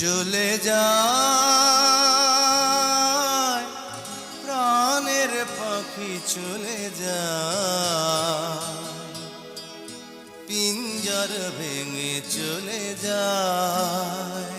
চলে যায় প্রাণের পাখি চলে যায় পিঞ্জর ভেঙে চলে যায়।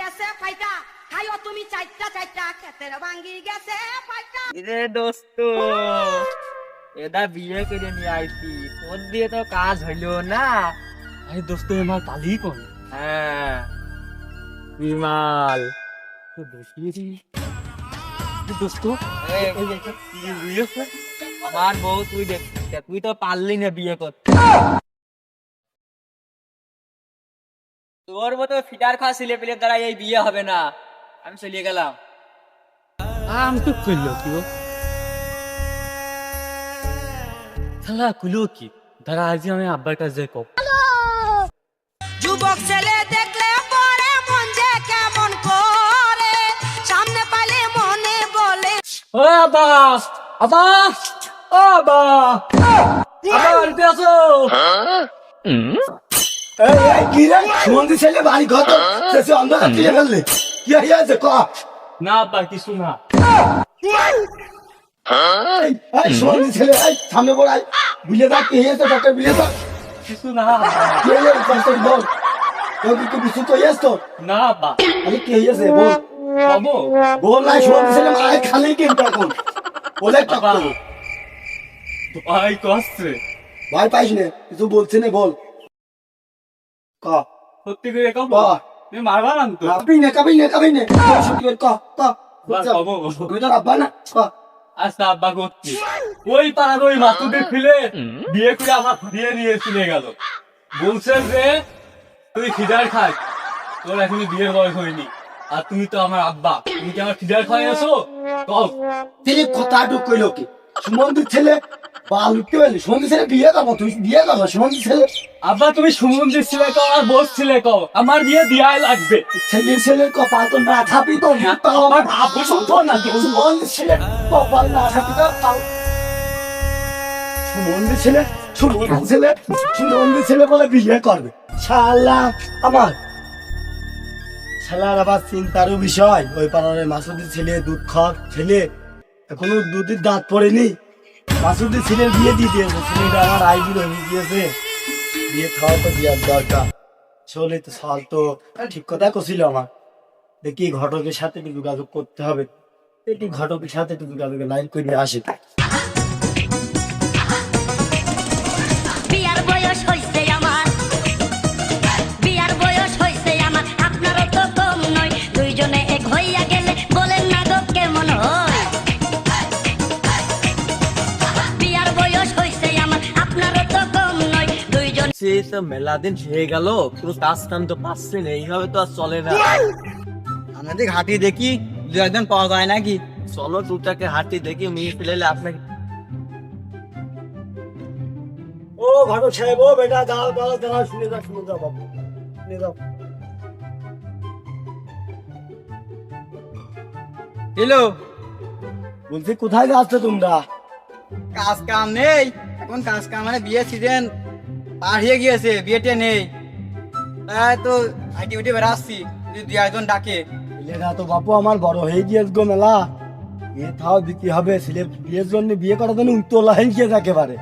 গেছে ফাইটা খাইও তুমি চারটা চারটা খেতের ভাঙ্গি গেছে ফাইটা। রে দোস্ত। এদা বিয়ে করে নিয়ে আইছি। তোর দিয়ে তো কাজ হইল না। আরে দোস্ত আমার কোন হ্যাঁ। বিমাল তো দেখিয়েছি দোস্ত আমার বউ তুই দেখ তুই তো পারলি না বিয়ে করতে। তোর মতো ফিটার খাওয়া ছেলে পেলে দ্বারা এই বিয়ে হবে না। আমি চলিয়ে গেলাম। আম তো করল কি শালা কুলো কি? দাঁড়া আজ আমি আব্বার কাছে যাই কব। যুবক ছেলে দেখলে পরে মন যে কেমন করে। সামনে পাইলে মনে বলে ও আব্বা আব্বা ও আব্বা। আব্বা বাড়িতে আছো? এই, এই, কি রে? সুমন্দির ছেলে বাড়ি কত শেষে অন্ধকার দিয়ে ফেললে। কি? না আব্বা কিছু না। ছেলে এই, সামনে বড়াই বুঝে থাক কি হয়েছে ডক্টর বুঝে থাক। কিছু না কি হয়েছে ডক্টর বল। তোর কি কিছু তো হয়েছে তোর না আব্বা আরে কি হয়েছে বল। কবো বল নাই সুমন্দির ছেলে মায়ের খালি কিন্তু এখন? বলে টাকা ভাই পাইস না কিছু বলছি না বল। ক। সত্যি করে ক। তুমি মারবা না তো? কাবি না কাবি না কাবি না। সত্যি করে ক ক। বা তো রাখবা না? ক। আচ্ছা আব্বা করছি ওই পাড়ার ওই ফেলে বিয়ে করে আমার নিয়ে চলে গেল। বলছে যে তুই খিদার খাই তোর এখনই বিয়ের বয়স হয়নি। আর তুমি তো আমার আব্বা। তুমি কি আমার খিদার খাই আছো? কথা ঢুক কইলো কি? সুমন্দির ছেলে বাল উঠতে পারলি সুমন্দির ছেলে বিয়ে করব তুই বিয়ে করব ছেলে। আব্বা তুমি ছিলে কও আর বোস ছিলে কও আমার বিয়ে দিয়াই লাগবে। ছেলের ছেলের কপাল তো না থাপি তো আমার ভাবো শুনতো না ছেলে কপাল না থাপি তো সুমন্দির ছেলে ছেলে ছেলে বলে বিয়ে করবে। শালা আমার। শালার আবার চিন্তারও বিষয় ওই পাড়ার মাসুদের ছেলে দুধ খাওয়ার ছেলে এখনও দুধের দাঁত পড়েনি। মাসুদের ছেলের বিয়ে দিয়ে দিয়েছে, ছেলেটা আমার আইবুড়ো হয়ে গিয়েছে। বিয়ে খাওয়া তো বিয়ার দরকার। চলে তো সাল তো ঠিক কথা কছিল আমার। দেখি ঘটকের সাথে একটু যোগাযোগ করতে হবে। দেখি ঘটকের সাথে একটু যোগাযোগ লাইন করে আসে। তো মেলা দিন হয়ে গেল কাজ কাম তো পাচ্ছে না এইভাবে তো আর চলে না। আমাদের দেখি দু একজন পাওয়া যায় নাকি? চলো দুটাকে হাঁটি দেখি মেয়ে ফেলে আপনাকে ও ঘটক সাহেব ও বেটা দাও দাও দাও শুনে শুনে বাবু শুনে হ্যালো? বলছি কোথায় যাচ্ছ তোমরা? কাজ কাম নেই এখন কাজ কাম মানে বিয়ে সিজন পার হয়ে গিয়েছে বিয়েতে নেই। তাই তো হাইটি উঠে বেড়াচ্ছি যদি দু একজন ডাকে। ছেলেরা তো বাপু আমার বড় হয়ে গিয়েছে গো মেলা। বিয়ে থাও দিতে হবে? ছেলে বিয়ের জন্য বিয়ে করার জন্য উত্তোলা হয়ে গিয়েছে একেবারে।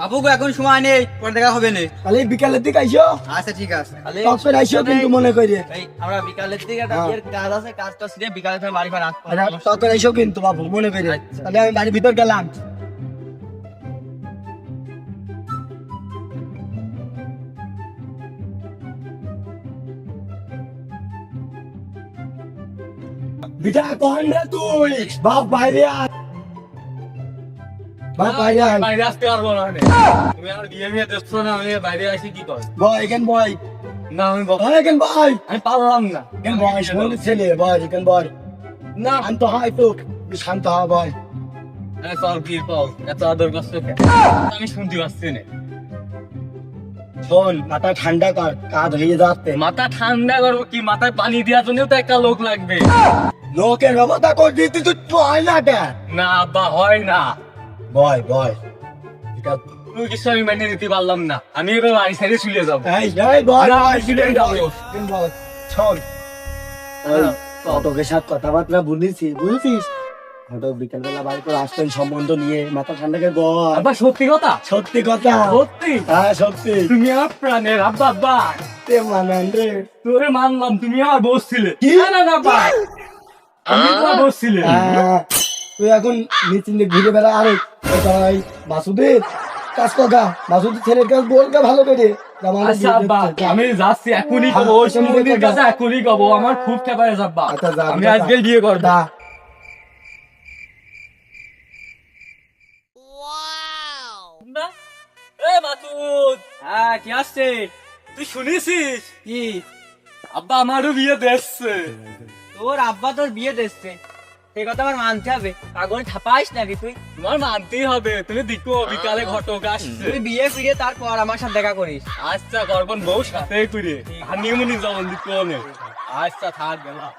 বাবুকে এখন সময় নেই পরে দেখা হবে না। তাহলে বিকালের দিকে আইসো? আচ্ছা ঠিক আছে। তাহলে তখন আইসো কিন্তু মনে করি আমরা বিকালের দিকে একটা হ্যাঁ। বিয়ের কাজ আছে কাজটা সেরে বিকালে তুমি বাড়ি ফের আসব তখন আইসো কিন্তু বাবু মনে করি আচ্ছা। তাহলে আমি বাড়ির ভিতর গেলাম। বিটা কখন রে তুই বাপ বাইরে আয়। বাপ বাইরে আয়। বাইরে আসতে পারব না আমি। তুমি বিয়ে দেখছ না আমি বাইরে আসি কি কর? বয় এখান বয়। না আমি বল- বয় এখান বয়। আমি পারলাম না। এখান বয় শোন ছেলে বয় এখান বয়। না। শান্ত হয় তো শান্ত হয় বয়। চল কি পাও এত আদর কেন? আমি শুনতে পাচ্ছি না। শোন মাথা ঠান্ডা কর কাজ হয়ে যাচ্ছে। মাথা ঠান্ডা করব কি? মাথায় পানি দেওয়ার জন্য তো একটা লোক লাগবে। লোকের ব্যবস্থা করে দিতে তুই হয় না কেন? না আব্বা হয় না। বয় বয় এটা কোনো কিছু আমি মেনে নিতে পারলাম না। আমি এবার বাড়ি ছেড়ে চলে যাব। এই এই বল, শুনে এই যাব। ওই তোকে সাথে কথাবার্তা বলেছি বুঝেছিস? হয়তো বিকেলবেলা বাড়ি করে আসতেন সম্বন্ধ নিয়ে মাথা ঠান্ডা করে বল। আব্বা সত্যি কথা? সত্যি কথা? সত্যি? হ্যাঁ সত্যি। তুমি আমার প্রাণের আব্বা আব্বা। তে মানান রে। তোরে মানলাম তুমি আমার বসছিলে কি? না না না আব্বা। তুই এখন নিচিন্তে ঘুরে বেড়া আরে ভাই মাসুদের কাজ ককা মাসুদের ছেলের কাজ বলকা ভালো করে। যে আমার আব্বা আমি যাচ্ছি এখনই হ্যাঁ, ওই কাছে এখনই কবো আমার খুব খেপায় আব্বা। আমি আজকে বিয়ে করব। দা এ মাতুদ কি আসছে? তুই শুনেছিস? কি? আব্বা আমারও বিয়ে দেখছে তোর আব্বা তোর বিয়ে দিচ্ছে। সেই কথা আমার মানতে হবে। পাগল ছাপাইস নাকি তুই? তোমার মানতেই হবে। তুমি দেখো বিকালে ঘটক আসছে তুই বিয়ে ফিরে তারপর আমার সাথে দেখা করিস। আচ্ছা করবন বউ সাথে করে হানিমুনি যেমন দিকো আচ্ছা থাক গেলাম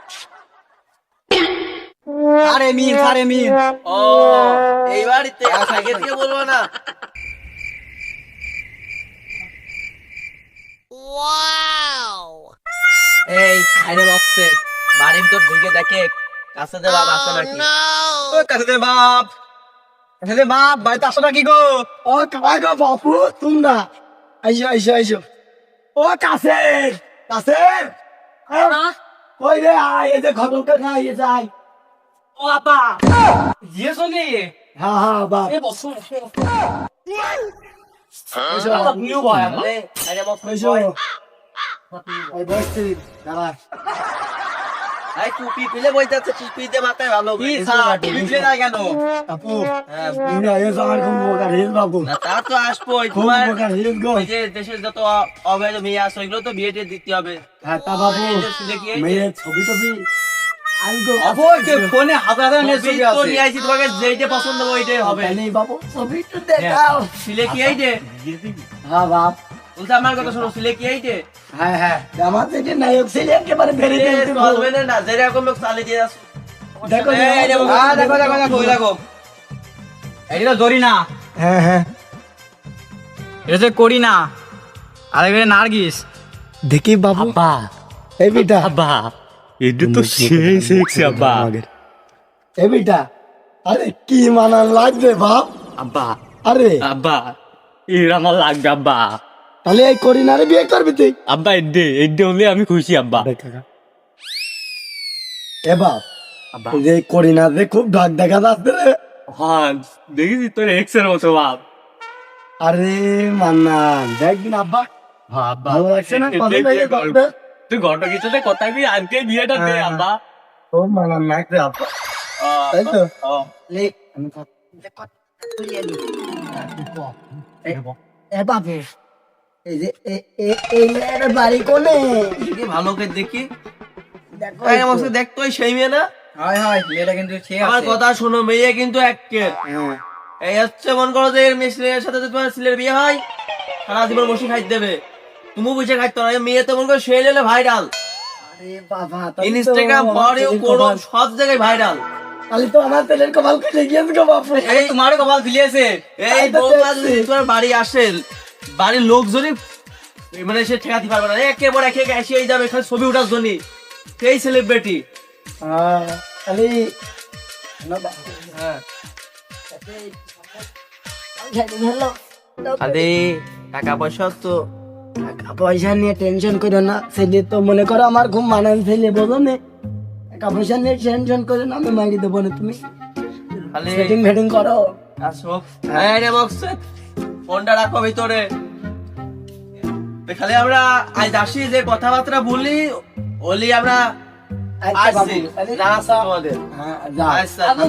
আরে মিন আরে মিন। ও এই বাড়িতে আগে থেকে বলব না। ওয়াও এই খাইনে বক্সে। বাড়ির ভিতর ঢুকে দেখে কাছে দে বাপ আছে নাকি? ও কাছে দে বাপ! কাছে দে বাপ বাড়িতে আসো নাকি গো? ও কাকা বাপু তোমরা। আইসো আইসো আইসো। ও কাছে কাছে কই রে? আয় এই যে ঘটকটা না এই যে আয়। ও আপা! জিয়ে শুনি হ্যাঁ হ্যাঁ বাপ। এ বসো আপনিও ভয় বক্স এসো এই দাঁড়া। টুপি মাথায় ভালো কি না কেন? আপু হ্যাঁ, তুমি এসো আমার খুব উপকার বাবু। না তা তো আসবোই। তোমার উপকার হিল গো। ওই যে দেশের যত অবৈধ মেয়ে আছে ওইগুলো তো বিয়েতে দিতে হবে। হ্যাঁ তা বাবু এই যে শুনে কি এই যে। মেয়ের ছবি টবি ফোনে হাজার হাজার নেট ছবি ছবি আছে। নিয়ে আইছি তোমাকে যেইটা পছন্দ ওইটাই হবে। তাহলে বাবু ছবি তো দেখাও। সিলে কি এইটে হ্যাঁ বাপ। বলতে আমার কথা শোনো সিলে কি এইটে হ্যাঁ হ্যাঁ। আমার থেকে নায়ক ছেলে একেবারে বেড়ে গেছে হাজবেন্ডের না যেরকম লোক চালিয়ে দিয়ে আসো। দেখো দেখো, হ্যাঁ দেখো দেখো। দেখো ওই দেখো এটা না। হ্যাঁ হ্যাঁ। এটা হচ্ছে করি না। আর এখানে নার্গিস। দেখি বাবু। এই বেটা। আব্বা। এটা তো সেই সেক্সি আব্বা। এই বেটা। আরে কি মানান লাগবে বাপ? আব্বা। আরে। আব্বা। এর আমার লাগবে আব্বা। তাহলে এই করিনারে বিয়ে করবি তুই? আব্বা এডে এডে হলে আমি খুশি আব্বা। এ বাপ আব্বা। এই যে করিনা যে খুব ঢাক দেখা যাচ্ছে রে। হ্যাঁ দেখিস তোর এক্সের মতো বাপ। আরে মান্নান দেখবিন আব্বা। হ্যাঁ, আব্বা। ভালো লাগছে না? দেখতে লাগে গল্প। তুই ঘটক কিছুতে কথা কি আজকে বিয়েটা দে হ্যাঁ। আব্বা। ও মানান নাক রে আব্বা। তাই তো? লে আমি কত এ বাপে। এই যে এই মেয়ের বাড়ি কোনে? দেখি ভালো করে দেখি। দেখো এই একটু। আমাকে দেখতো সেই মেয়ে না হয় হয় মেয়েটা কিন্তু ঠিক আমার কথা শোনো মেয়ে কিন্তু একের হ্যাঁ। এই হচ্ছে মনে করো যে এর মেয়ে সাথে তোমার ছেলের বিয়ে হয় সারা জীবন বসে খাইতে দেবে। তুমি বুঝে খাইতে না মেয়ে তো মনে করো সেই লেলে ভাইরাল আরে বাবা ইনস্টাগ্রাম করো সব জায়গায় ভাইরাল তাহলে তো আমার ছেলের কপাল খুলে গিয়েছে গো বাপু। এই তোমারও কপাল। যদি তোমার বাড়ি আসে বাড়ির লোকজনই মানে সে ঠেকাতে পারবে না। একেবারে একে একে এসেই যাবে এখানে ছবি উঠার জন্য সেই সেলিব্রিটি তাহলে আরে টাকা পয়সা তো টাকা পয়সা নিয়ে টেনশন করো না তো মনে করো আমার খুব মানান ছেলে বোঝো না? টাকা পয়সা নিয়ে টেনশন করো না আমি মারি দেবো না তুমি। খালি সেটিং ফেটিং করো। আসো। হ্যাঁ রে বক্স। ফোনটা রাখো ভিতরে। খালি আমরা আজ আসি যে কথাবার্তা বলি ওলি আমরা আচ্ছা বাবু, আসছি। না আমাদের হ্যাঁ, আচ্ছা আপনি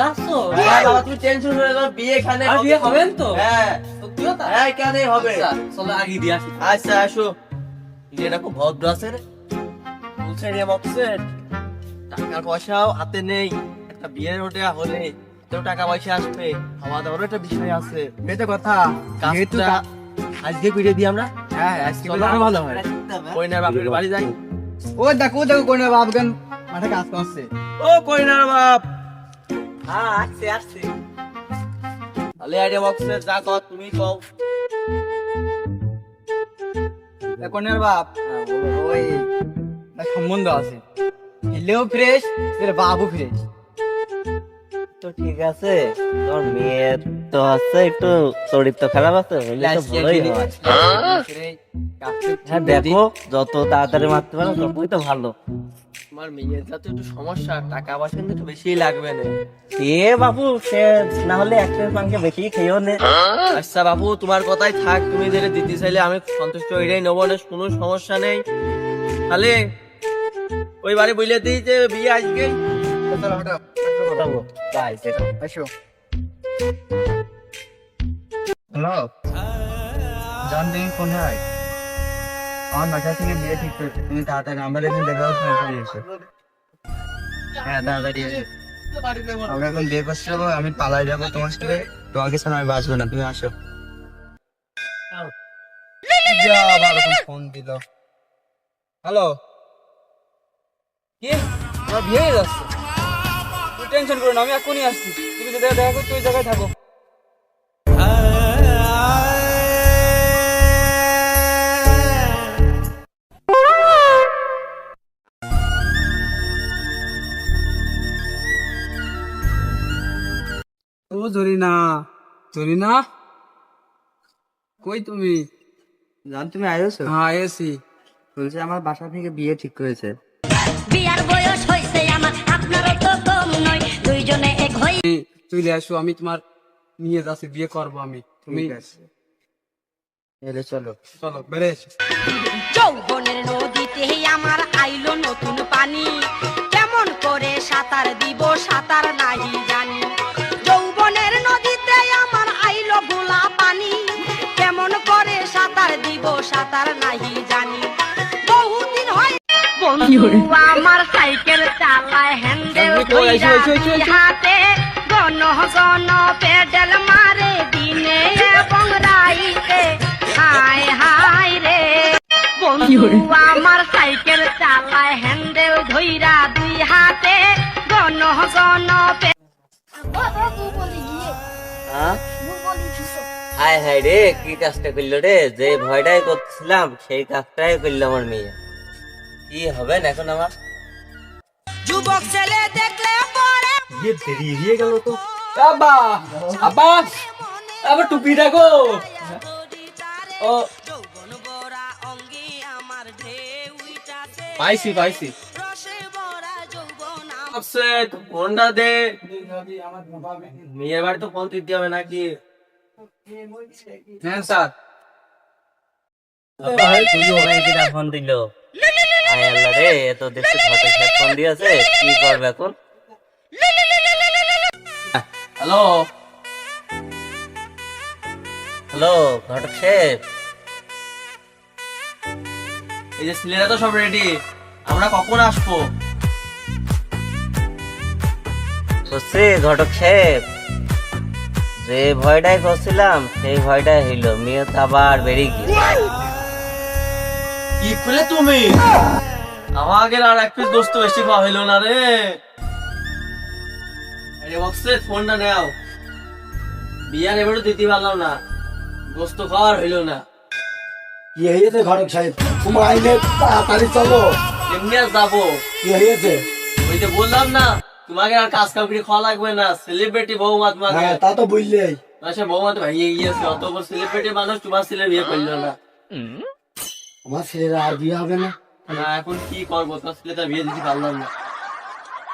যাচ্ছ? হ্যাঁ, বাবা তুমি টেনশন হয়ে যাও বিয়ে এখানে বিয়ে হবেন তো? হ্যাঁ। সত্যি কথা? হ্যাঁ কেন হবে। আচ্ছা, চলো আগে দিয়ে আসি। আচ্ছা আসো। এটা খুব ভদ্র আছে রে। বলছে রে বক্সের টাকার পয়সাও হাতে নেই একটা বিয়ের ওটা হলে। তো টাকা পয়সা আসবে খাওয়া দাওয়ারও একটা বিষয় আছে। এটা কথা। যেহেতু কাজটা আজকে করে দিই আমরা। হ্যাঁ আজকে। ভালো হয়। কইনার বাপের বাড়ি যাই। ও দেখো দেখো কোন বাবগান মাঠে কাজ করছে। ও কইনার বাপ। হ্যাঁ আসছে আসছে। তাহলে আইডিয়া বক্সে যা কর তুমি কও। এখনের বাপ ওই সম্বন্ধ আছে। ছেলেও ফ্রেশ তোর বাবু ফ্রেশ। ঠিক আছে? তোর মেয়ের তো আছে একটু চরিত্র খারাপ আছে হইলে তো ভালোই হয়। হ্যাঁ দেখো যত তাড়াতাড়ি মারতে পারো ততই তো ভালো। তোমার মেয়ের যাতে একটু সমস্যা টাকা পয়সা কিন্তু একটু বেশি লাগবে না। এ বাবু সে না হলে একটা মাংস বেশি খেয়েও নে। আচ্ছা বাবু তোমার কথাই থাক তুমি যেটা দিতে চাইলে আমি সন্তুষ্ট এটাই নেব না কোনো সমস্যা নেই। তাহলে ওই বাড়ি বলে দিই যে বিয়ে আজকে। তাই আসো। হ্যালো জান হয় আমার বাসা থেকে বিয়ে ঠিক করেছে। তুমি তাড়াতাড়ি এখানে দেখা হচ্ছে এসে হ্যাঁ তাড়াতাড়ি। আমরা এখন বিয়ে যাব আমি পালাই যাব তোমার সাথে। তোমাকে ছাড়া আমি বাঁচবো না তুমি আসো। যা আবার ফোন দিল। হ্যালো কি? বিয়ে যাচ্ছে টেনশন করো না আমি এখনই আসছি। তুমি যে জায়গায় দেখা করছ ওই জায়গায় থাকো। ও জরিনা জরিনা? কই তুমি? জান তুমি আয়োছো? হ্যাঁ আয়োছি। বলছে আমার বাসা থেকে বিয়ে ঠিক করেছে। বিয়ার বয়স দুইজনে এক হই চলে আসো আমি তোমার নিয়ে যাচ্ছি বিয়ে করব আমি। তুমি এলে চলো। চলো বেড়ে এসো। যৌবনের নদীতে আমার আইলো নতুন পানি। কেমন করে সাঁতার দিব সাঁতার নাহি জানি। যৌবনের নদীতে আমার আইলো ভোলা পানি। কেমন করে সাঁতার দিব সাঁতার নাহি জানি। বহুদিন হয় বন্ধু আমার হাতে গন গন পেডেল মারে দিনে এবং রাইতে। হায় হায় রে। বন্ধু আমার সাইকেল চালায় হ্যান্ডেল ধইরা দুই হাতে। গন গন পে- হায় হায় রে কি কাজটা করল রে? যে ভয়টাই করছিলাম সেই কাজটাই করল আমার মেয়ে। কি হবে না এখন আমার? যুবক ছেলে দেখলে পরে বিয়ে দেরি গেল তো আব্বা আব্বা আবার টুপি দেখো ও যৌবন বরা অঙ্গে আমার ঢেউইটাছে পাইছি পাইছি রসে বরা যৌবন আমার আছে ফোনটা দে মেয়ের বাড়ি তো ফোন দিতে হবে নাকি হ্যাঁ স্যার ফোন দিল আয় আল্লাহ রে দেখছি ঘটে ফোন দিয়েছে কি করবে এখন? হ্যালো? হ্যালো ঘটক শেফ এই যে ছেলেরা তো সব রেডি আমরা কখন আসব? বুঝছি ঘটক শেফ যে ভয়টাই করছিলাম সেই ভয়টাই হইল মেয়ে তো আবার বেরিয়ে গিয়ে তুমি। আমাকে আর এক পিস দোস্ত বেশি খাওয়া হইল না রে। আরে বক্সে ফোনটা নেও। বিয়ার এবারও দিতে পারলাম না। দোস্ত খাওয়ার হইল না। কি হয়েছে ঘটক সাহেব? তোমার আইলে তাড়াতাড়ি চলো। এমনি আর যাব? কি হয়েছে? ওই যে বললাম না তোমাকে আর কাজ কাম করে খাওয়া লাগবে না। সেলিব্রিটি বৌমা তোমাকে। হ্যাঁ তা তো বুঝলেই সে বৌমা তো ভাইয়ে গিয়েছে। অত বড় সেলিব্রিটি মানুষ তোমার ছেলে বিয়ে করল না। আমার ছেলেরা আর বিয়ে হবে না। না এখন কি করব? তোমার ছেলেটা বিয়ে দিতে পারলাম না।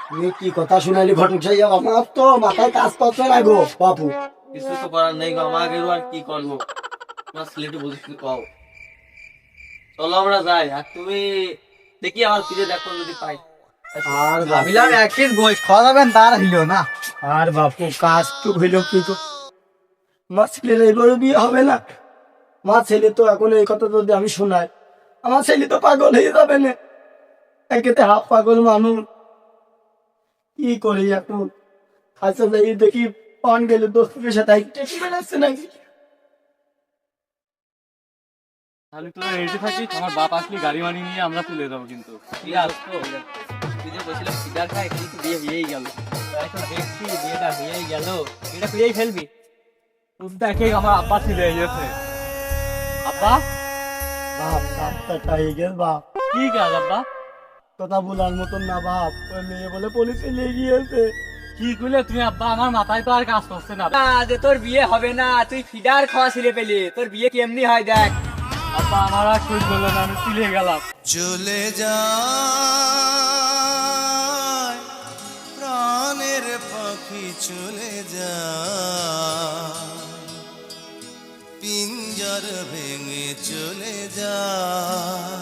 তুমি কি কথা শুনাইলি ঘটক সাহেব? আমার তো মাথায় কাজ করছে না গো বাপু। কিছু তো করার নেই গো আমাকে আর কি করব? তোমার ছেলেটি বুঝে কও। চলো আমরা যাই আর তুমি দেখি আমার ফিরে দেখো যদি পাই। আর ভাবিলাম এক পিস গোশ খাওয়া যাবেন তার হইল না। আর বাপু কাজ তো হইল কি তো আমার ছেলের এবারও বিয়ে হবে না? মা ছেলে তো এখন এই কথা যদি আমি শোনাই আমার ছেলে তো পাগল হয়ে যাবে না। একেতে হাফ পাগল মানুষ। কি করি এখন? আচ্ছা যাই দেখি পান গেলে দোস্তের সাথে টেকি বেড়াচ্ছে নাকি? তাহলে তোরা রেডি থাকিস আমার বাপ আসলে গাড়ি মানি নিয়ে আমরা তুলে যাব কিন্তু। ঠিক আছে তুই যে বলছিলাম সিগার খাই কিন্তু বিয়ে হয়েই গেল। দেখছি বিয়েটা হয়েই গেল। এটা ফেলবি। দেখে আমার আব্বা ছিলে গেছে। আব্বা? বাপ ডাক্তারটা হয়ে গেল বাপ। কি কাজ আব্বা কথা বলার মতন না বাপ ওই মেয়ে বলে পুলিশে নিয়ে গিয়েছে। কি করলে তুমি আব্বা আমার মাথায় তো আর কাজ করছে না। না যে তোর বিয়ে হবে না তুই ফিডার খাওয়া ছিলে পেলি। তোর বিয়ে কেমনি হয় দেখ। আব্বা আমার আর হলো না আমি চিলে গেলাম। চলে যায় প্রাণের পাখি চলে যায়। পিঞ্জর ভেঙে চলে যায়